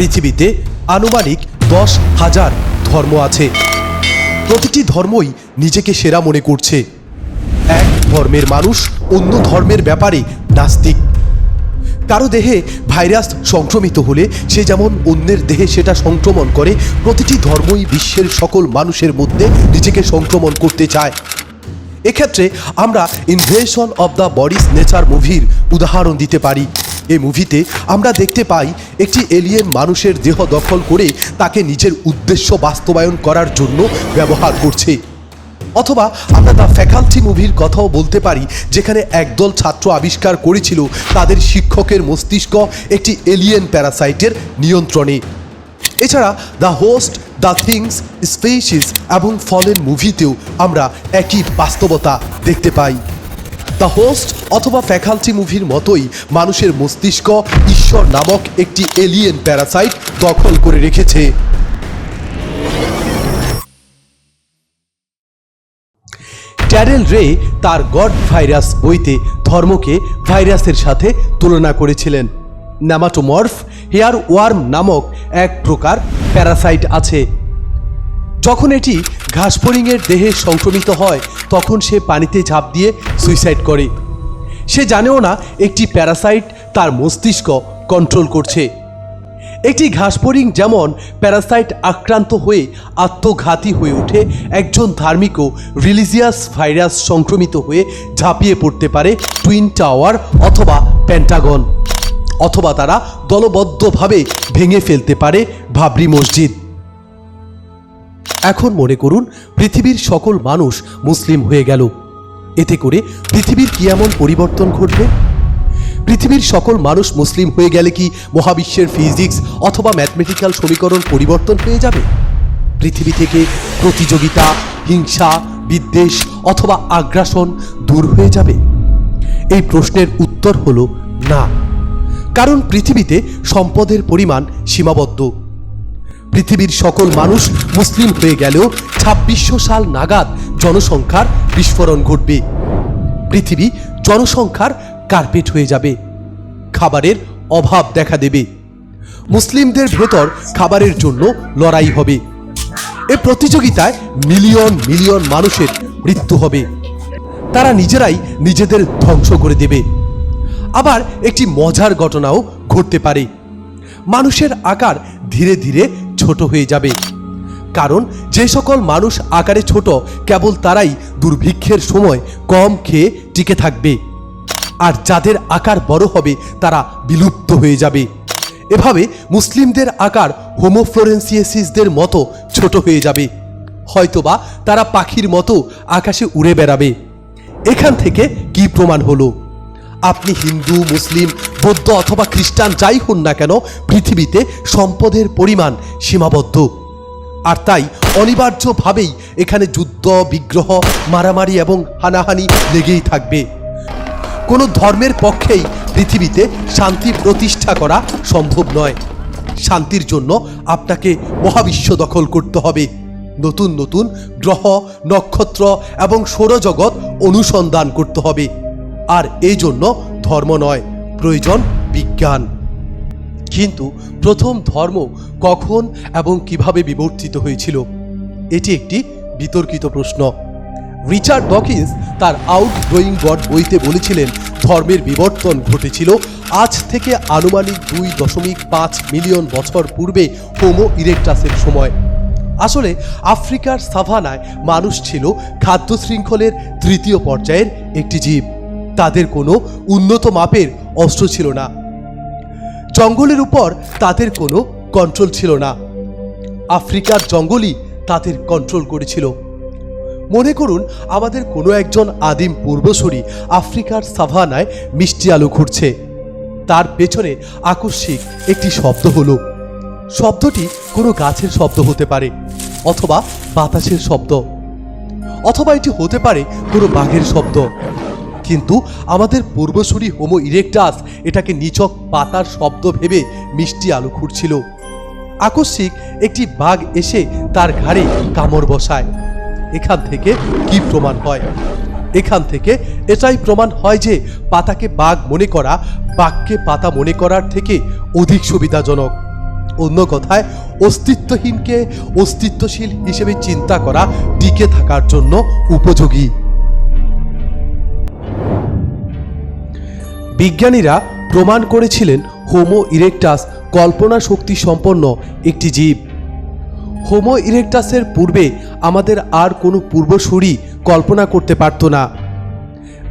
পৃথিবীতে আনুমানিক দশ হাজার ধর্ম আছে। প্রতিটি ধর্মই নিজেকে সেরা মনে করছে। এক ধর্মের মানুষ অন্য ধর্মের ব্যাপারে নাস্তিক। কারও দেহে ভাইরাস সংক্রমিত হলে সে যেমন অন্যের দেহে সেটা সংক্রমণ করে, প্রতিটি ধর্মই বিশ্বের সকল মানুষের মধ্যে নিজেকে সংক্রমণ করতে চায়। এক্ষেত্রে আমরা invasion of the body snatchers মুভির উদাহরণ দিতে পারি। এই মুভিতে আমরা দেখতে পাই একটি এলিয়েন মানুষের দেহ দখল করে তাকে নিজের উদ্দেশ্য বাস্তবায়ন করার জন্য ব্যবহার করছে। অথবা আমরা দ্য ফ্যাকাল্টি মুভির কথাও বলতে পারি, যেখানে একদল ছাত্র আবিষ্কার করেছিল তাদের শিক্ষকের মস্তিষ্ক একটি এলিয়েন প্যারাসাইটের নিয়ন্ত্রণে। এছাড়া the host the things species এবং ফলেন মুভিতেও আমরা একই বাস্তবতা দেখতে পাই। দ্য হোস্ট অথবা ফ্যাকাল্টি মুভির মতোই মানুষের মস্তিষ্ক ঈশ্বর নামক একটি এলিয়েন প্যারাসাইট দখল করে রেখেছে। ট্যারেল রে তার গড ভাইরাস বইতে ধর্মকে ভাইরাসের সাথে তুলনা করেছিলেন। ন্যামাটোমর্ফ হেয়ার ওয়ার্ম নামক এক প্রকার প্যারাসাইট আছে। যখন এটি ঘাসফড়িংয়ের দেহে সংক্রমিত হয়, তখন সে পানিতে ঝাঁপ দিয়ে সুইসাইড করে। সে জানেও না একটি প্যারাসাইট তার মস্তিষ্ক কন্ট্রোল করছে। একটি ঘাসফড়িং যেমন প্যারাসাইট আক্রান্ত হয়ে আত্মঘাতী হয়ে ওঠে, একজন ধার্মিকও রিলিজিয়াস ভাইরাস সংক্রমিত হয়ে ঝাঁপিয়ে পড়তে পারে টুইন টাওয়ার অথবা প্যান্টাগন অথবা তারা দলবদ্ধভাবে ভেঙে ফেলতে পারে ভাবরি মসজিদ। এখন মনে করুন, পৃথিবীর সকল মানুষ মুসলিম হয়ে গেল। এতে করে পৃথিবীর কি এমন পরিবর্তন ঘটবে? পৃথিবীর সকল মানুষ মুসলিম হয়ে গেলে কি মহাবিশ্বের ফিজিক্স অথবা ম্যাথমেটিক্যাল সমীকরণ পরিবর্তন হয়ে যাবে? পৃথিবী থেকে প্রতিযোগিতা, হিংসা, বিদ্বেষ অথবা আগ্রাসন দূর হয়ে যাবে। এই প্রশ্নের উত্তর হলো না। কারণ পৃথিবীতে সম্পদের পরিমাণ সীমাবদ্ধ। পৃথিবীর সকল মানুষ মুসলিম হয়ে গেলেও ছাব্বিশশো সাল নাগাদ জনসংখ্যার বিস্ফোরণ ঘটবে। পৃথিবী জনসংখ্যার কার্পেট হয়ে যাবে। খাবারের অভাব দেখা দেবে। মুসলিমদের ভেতর খাবারের জন্য লড়াই হবে। এ প্রতিযোগিতায় মিলিয়ন মিলিয়ন মানুষের মৃত্যু হবে। তারা নিজেরাই নিজেদের ধ্বংস করে দেবে। আবার একটি মজার ঘটনাও ঘটতে পারে। মানুষের আকার ধীরে ধীরে ছোট হয়ে যাবে। কারণ যে সকল মানুষ আকারে ছোট, কেবল তারাই দুর্ভিক্ষের সময় কম খেয়ে টিকে থাকবে। আর যাদের আকার বড় হবে, তারা বিলুপ্ত হয়ে যাবে। এভাবে মুসলিমদের আকার হোমোফ্লোরেন্সিয়েসিসদের মতো ছোট হয়ে যাবে। হয়তোবা তারা পাখির মতো আকাশে উড়ে বেড়াবে। এখান থেকে কি প্রমাণ হলো? আপনি হিন্দু, মুসলিম বৌদ্ধ অথবা খ্রিস্টান যাই হন না কেন, পৃথিবীতে সম্পদের পরিমাণ সীমাবদ্ধ। আর তাই অনিবার্যভাবেই এখানে যুদ্ধ, বিগ্রহ, মারামারি এবং হানাহানি লেগেই থাকবে। কোনো ধর্মের পক্ষেই পৃথিবীতে শান্তি প্রতিষ্ঠা করা সম্ভব নয়। শান্তির জন্য আপনাকে মহাবিশ্ব দখল করতে হবে। নতুন নতুন গ্রহ, নক্ষত্র এবং সৌরজগৎ অনুসন্ধান করতে হবে। আর এই জন্য ধর্ম নয়। প্রয়োজন বিজ্ঞান। কিন্তু প্রথম ধর্ম কখন এবং কীভাবে বিবর্তিত হয়েছিল? এটি একটি বিতর্কিত প্রশ্ন। রিচার্ড ডকিন্স তার আউট গ্রোয়িং গড বইতে বলেছিলেন, ধর্মের বিবর্তন ঘটেছিল আজ থেকে আনুমানিক দুই দশমিক পাঁচ মিলিয়ন বছর পূর্বে হোমো ইরেকটাসের সময়। আসলে আফ্রিকার সাভানায় মানুষ ছিল খাদ্য শৃঙ্খলের তৃতীয় পর্যায়ের একটি জীব। তাদের কোনো উন্নত মাপের অস্ত্র ছিল না। জঙ্গলের উপর তাদের কোনো কন্ট্রোল ছিল না। আফ্রিকার জঙ্গলই তাদের কন্ট্রোল করেছিল। মনে করুন, আমাদের কোনো একজন আদিম পূর্বসূরি আফ্রিকার সাভানায় মিষ্টি আলু ঘুরছে। তার পেছনে আকস্মিক একটি শব্দ হলো। শব্দটি কোনো গাছের শব্দ হতে পারে অথবা বাতাসের শব্দ। অথবা এটি হতে পারে কোনো বাঘের শব্দ। কিন্তু আমাদের পূর্বসূরি হোমো ইরেকটাস এটাকে নিচক পাতার শব্দ ভেবে মিষ্টি আলু খুঁড়ছিল। আকস্মিক একটি বাঘ এসে তার ঘাড়ে কামড় বসায়। এখান থেকে কি প্রমাণ হয়? এখান থেকে এটাই প্রমাণ হয় যে পাতাকে বাঘ মনে করা, বাঘকে পাতা মনে করার থেকে অধিক সুবিধাজনক। অন্য কথায়, অস্তিত্বহীনকে অস্তিত্বশীল হিসেবে চিন্তা করা, টিকে থাকার জন্য উপযোগী। বিজ্ঞানীরা প্রমাণ করেছিলেন হোমো ইরেকটাস কল্পনা শক্তি সম্পন্ন একটি জীব। হোমো ইরেকটাসের পূর্বে আমাদের আর কোনো পূর্বসূরি কল্পনা করতে পারত না।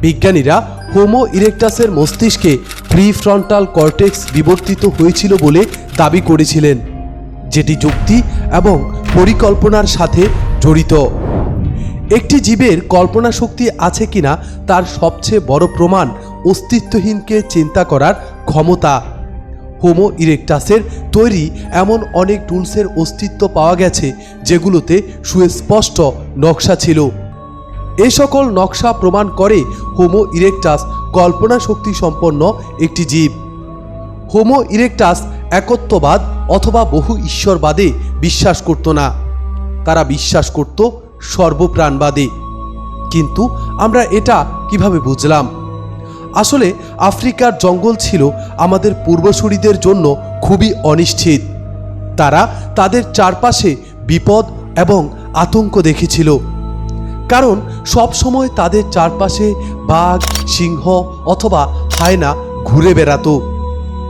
বিজ্ঞানীরা হোমো ইরেকটাসের মস্তিষ্কে প্রিফ্রন্টাল কর্টেক্স বিবর্তিত হয়েছিল বলে দাবি করেছিলেন, যেটি যুক্তি এবং পরিকল্পনার সাথে জড়িত। একটি জীবের কল্পনা শক্তি আছে কিনা তার সবচেয়ে বড় প্রমাণ অস্তিত্বহীনকে চিন্তা করার ক্ষমতা। হোমো ইরেকটাসের তৈরি এমন অনেক টুলসের অস্তিত্ব পাওয়া গেছে, যেগুলোতে সুস্পষ্ট নকশা ছিল। এ সকল নকশা প্রমাণ করে হোমো ইরেকটাস কল্পনা শক্তি সম্পন্ন একটি জীব। হোমো ইরেকটাস একত্ববাদ অথবা বহু ঈশ্বরবাদে বিশ্বাস করত না। তারা বিশ্বাস করত সর্বপ্রাণবাদে। কিন্তু আমরা এটা কীভাবে বুঝলাম? আসলে আফ্রিকার জঙ্গল ছিল আমাদের পূর্বসূরিদের জন্য খুবই অনিশ্চিত। তারা তাদের চারপাশে বিপদ এবং আতঙ্ক দেখেছিল। কারণ সব সময় তাদের চারপাশে বাঘ, সিংহ অথবা হায়না ঘুরে বেড়াতো।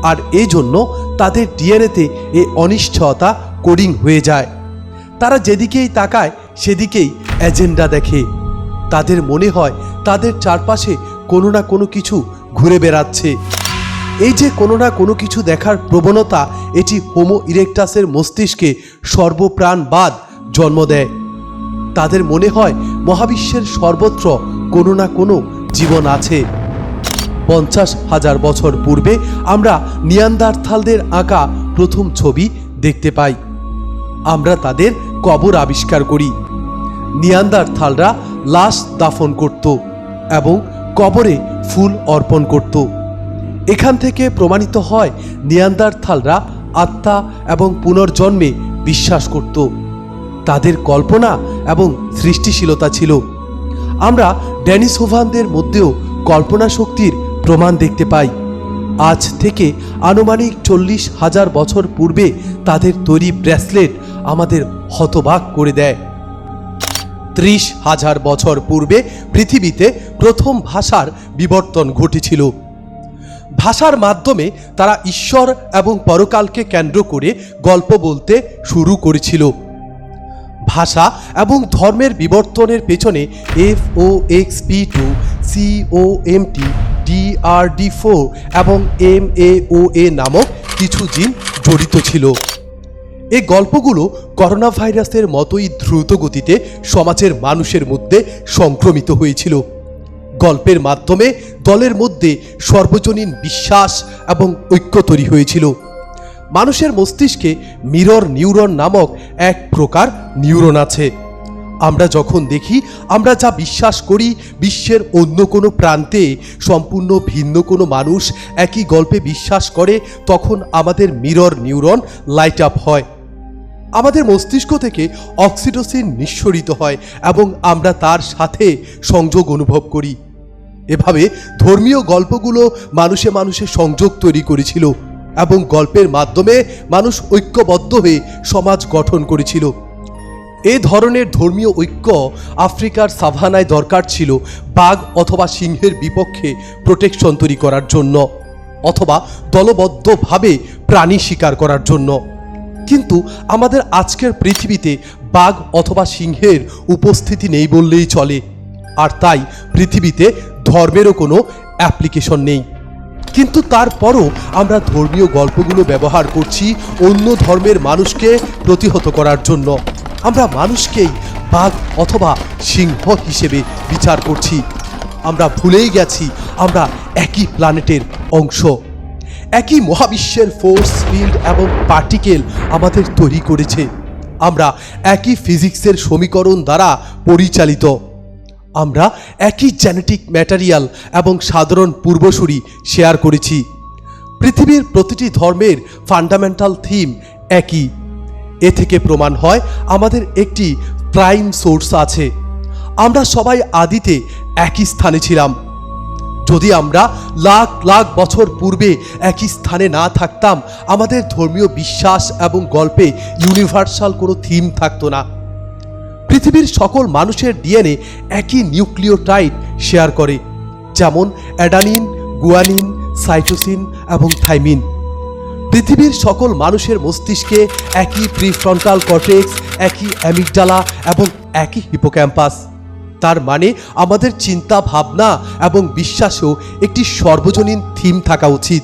আর এই জন্য তাদের ডিএনএতে এই অনিশ্চয়তা কোডিং হয়ে যায়। তারা যেদিকেই তাকায়, সেদিকেই এজেন্ডা দেখে। তাদের মনে হয় তাদের চারপাশে কোনো না কোনো কিছু ঘুরে বেড়াচ্ছে। এই যে কোনো না কোনো কিছু দেখার প্রবণতা, এটি হোমো ইরেকটাসের মস্তিষ্কে সর্বপ্রাণবাদ জন্ম দেয়। তাদের মনে হয় মহাবিশ্বের সর্বত্র কোনো না কোনো জীবন আছে। পঞ্চাশ হাজার বছর পূর্বে আমরা নিয়ান্দারথালদের আঁকা প্রথম ছবি দেখতে পাই। আমরা তাদের কবর আবিষ্কার করি। নিয়ান্দারথালরা লাশ দাফন করত এবং কবরে ফুল অর্পণ করত। এখান থেকে প্রমাণিত হয় নিয়ান্দারথালরা আত্মা এবং পুনর্জন্মে বিশ্বাস করত। তাদের কল্পনা এবং সৃষ্টিশীলতা ছিল। আমরা ড্যানিস হোভানদের মধ্যেও কল্পনা শক্তির প্রমাণ দেখতে পাই। আজ থেকে আনুমানিক চল্লিশ হাজার বছর পূর্বে তাদের তৈরি ব্রেসলেট আমাদের হতবাক করে দেয়। ত্রিশ হাজার বছর পূর্বে পৃথিবীতে প্রথম ভাষার বিবর্তন ঘটেছিল। ভাষার মাধ্যমে তারা ঈশ্বর এবং পরকালকে কেন্দ্র করে গল্প বলতে শুরু করেছিল। ভাষা এবং ধর্মের বিবর্তনের পেছনে F O X P two, C O M T, D R D four এবং এম এ ও এ নামক কিছু জিন জড়িত ছিল। এই গল্পগুলো করোনা ভাইরাসের মতোই দ্রুত গতিতে সমাজের মানুষের মধ্যে সংক্রমিত হয়েছিল। গল্পের মাধ্যমে দলের মধ্যে সর্বজনীন বিশ্বাস এবং ঐক্য তৈরি হয়েছিল। মানুষের মস্তিষ্কে মিরর নিউরন নামক এক প্রকার নিউরন আছে। আমরা যখন দেখি, আমরা যা বিশ্বাস করি, বিশ্বের অন্য কোনো প্রান্তে সম্পূর্ণ ভিন্ন কোনো মানুষ একই গল্পে বিশ্বাস করে, তখন আমাদের মিরর নিউরন লাইট আপ হয়। আমাদের মস্তিষ্ক থেকে অক্সিটোসিন নিঃসরিত হয় এবং আমরা তার সাথে সংযোগ অনুভব করি। এভাবে ধর্মীয় গল্পগুলো মানুষে মানুষে সংযোগ তৈরি করেছিল এবং গল্পের মাধ্যমে মানুষ ঐক্যবদ্ধ হয়ে সমাজ গঠন করেছিল। এ ধরনের ধর্মীয় ঐক্য আফ্রিকার সাভানায় দরকার ছিল বাঘ অথবা সিংহের বিপক্ষে প্রোটেকশন তৈরি করার জন্য অথবা দলবদ্ধভাবে প্রাণী শিকার করার জন্য। কিন্তু আমাদের আজকের পৃথিবীতে বাঘ অথবা সিংহের উপস্থিতি নেই বললেই চলে। আর তাই পৃথিবীতে ধর্মেরও কোনো অ্যাপ্লিকেশন নেই। কিন্তু তারপরও আমরা ধর্মীয় গল্পগুলো ব্যবহার করছি অন্য ধর্মের মানুষকে প্রতিহত করার জন্য। আমরা মানুষকেই বাঘ অথবা সিংহ হিসেবে বিচার করছি। আমরা ভুলেই গেছি, আমরা একই প্ল্যানেটের অংশ। একই মহাবিশ্বের ফোর্স ফিল্ড এবং পার্টিকেল আমাদের তৈরি করেছে। আমরা একই ফিজিক্সের সমীকরণ দ্বারা পরিচালিত। আমরা একই জেনেটিক ম্যাটারিয়াল এবং সাধারণ পূর্বসূরি শেয়ার করেছি। পৃথিবীর প্রতিটি ধর্মের ফান্ডামেন্টাল থিম একই। এ থেকে প্রমাণ হয় আমাদের একটি প্রাইম সোর্স আছে। আমরা সবাই আদিতে একই স্থানে ছিলাম। যদি আমরা লাখ লাখ বছর পূর্বে একই স্থানে না থাকতাম, আমাদের ধর্মীয় বিশ্বাস এবং গল্পে ইউনিভার্সাল কোনো থিম থাকতো না। পৃথিবীর সকল মানুষের ডিএনএ একই নিউক্লিওটাইড শেয়ার করে, যেমন অ্যাডানিন, গুয়ানিন, সাইটোসিন এবং থাইমিন। পৃথিবীর সকল মানুষের মস্তিষ্কে একই প্রিফ্রন্টাল কর্টেক্স, একই অ্যামিগডালা এবং একই হিপোক্যাম্পাস। তার মানে আমাদের চিন্তা, ভাবনা এবং বিশ্বাসেও একটি সর্বজনীন থিম থাকা উচিত।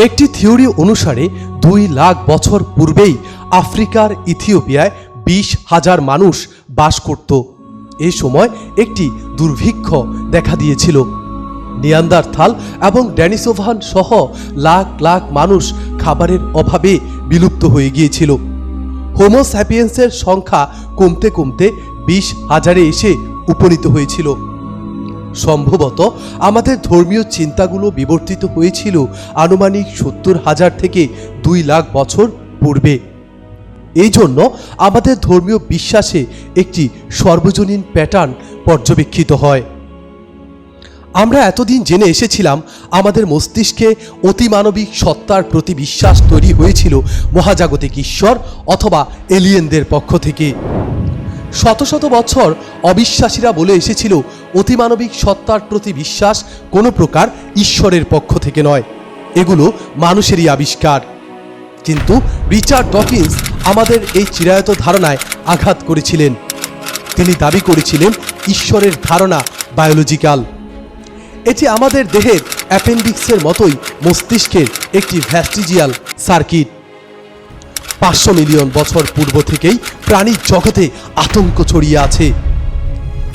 একটি থিওরি অনুসারে দুই লাখ বছর পূর্বেই আফ্রিকার ইথিওপিয়ায় বিশ হাজার মানুষ বাস করত। এ সময় একটি দুর্ভিক্ষ দেখা দিয়েছিল। নিয়ান্দারথাল এবং ড্যানিসোভান সহ লাখ লাখ মানুষ খাবারের অভাবে বিলুপ্ত হয়ে গিয়েছিল। হোমো স্যাপিয়েন্সের সংখ্যা কমতে কমতে বিশ হাজারে এসে উপনীত হয়েছিল। সম্ভবত আমাদের ধর্মীয় চিন্তাগুলো বিবর্তিত হয়েছিল আনুমানিক সত্তর হাজার থেকে দুই লাখ বছর পূর্বে। এই জন্য আমাদের ধর্মীয় বিশ্বাসে একটি সর্বজনীন প্যাটার্ন পর্যবেক্ষিত হয়। আমরা এতদিন জেনে এসেছিলাম আমাদের মস্তিষ্কে অতিমানবিক সত্তার প্রতি বিশ্বাস তৈরি হয়েছিল মহাজাগতিক ঈশ্বর অথবা এলিয়েনদের পক্ষ থেকে। শত শত বছর অবিশ্বাসীরা বলে এসেছিল, অতিমানবিক সত্তার প্রতি বিশ্বাস কোনো প্রকার ঈশ্বরের পক্ষ থেকে নয়। এগুলো মানুষেরই আবিষ্কার। কিন্তু রিচার্ড ডকিন্স আমাদের এই চিরায়ত ধারণায় আঘাত করেছিলেন। তিনি দাবি করেছিলেন ঈশ্বরের ধারণা বায়োলজিক্যাল। এটি আমাদের দেহের অ্যাপেন্ডিক্সের মতোই মস্তিষ্কের একটি ভ্যাস্টিজিয়াল সার্কিট। পাঁচশো মিলিয়ন বছর পূর্ব থেকেই প্রাণীর জগতে আতঙ্ক ছড়িয়ে আছে।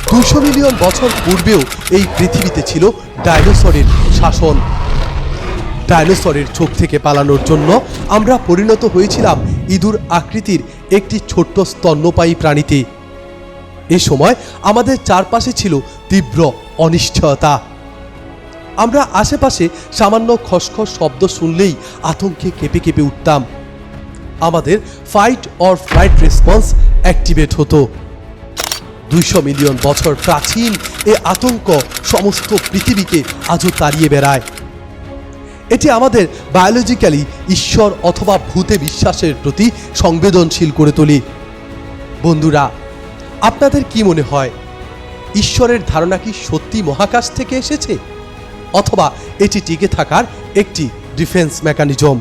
দুশো মিলিয়ন বছর পূর্বেও এই পৃথিবীতে ছিল ডাইনোসরের শাসন। ডাইনোসরের চোখ থেকে পালানোর জন্য আমরা পরিণত হয়েছিলাম ইঁদুর আকৃতির একটি ছোট্ট স্তন্যপায়ী প্রাণীতে। এ সময় আমাদের চারপাশে ছিল তীব্র অনিশ্চয়তা। আমরা আশেপাশে সামান্য খসখস শব্দ শুনলেই আতঙ্কে কেঁপে কেঁপে উঠতাম। আমাদের fight or flight response activate হতো। দুইশো মিলিয়ন বছর প্রাচীন এ আতঙ্ক সমস্ত পৃথিবীকে আজও তাড়িয়ে বেড়ায়। এটি আমাদের বায়োলজিক্যালি ঈশ্বর অথবা ভূতে বিশ্বাসের প্রতি সংবেদনশীল করে তোলে। বন্ধুরা, আপনাদের কি মনে হয়, ঈশ্বরের ধারণা কি সত্যি মহাকাশ থেকে এসেছে? অথবা এটি টিকে থাকার একটি ডিফেন্স মেকানিজম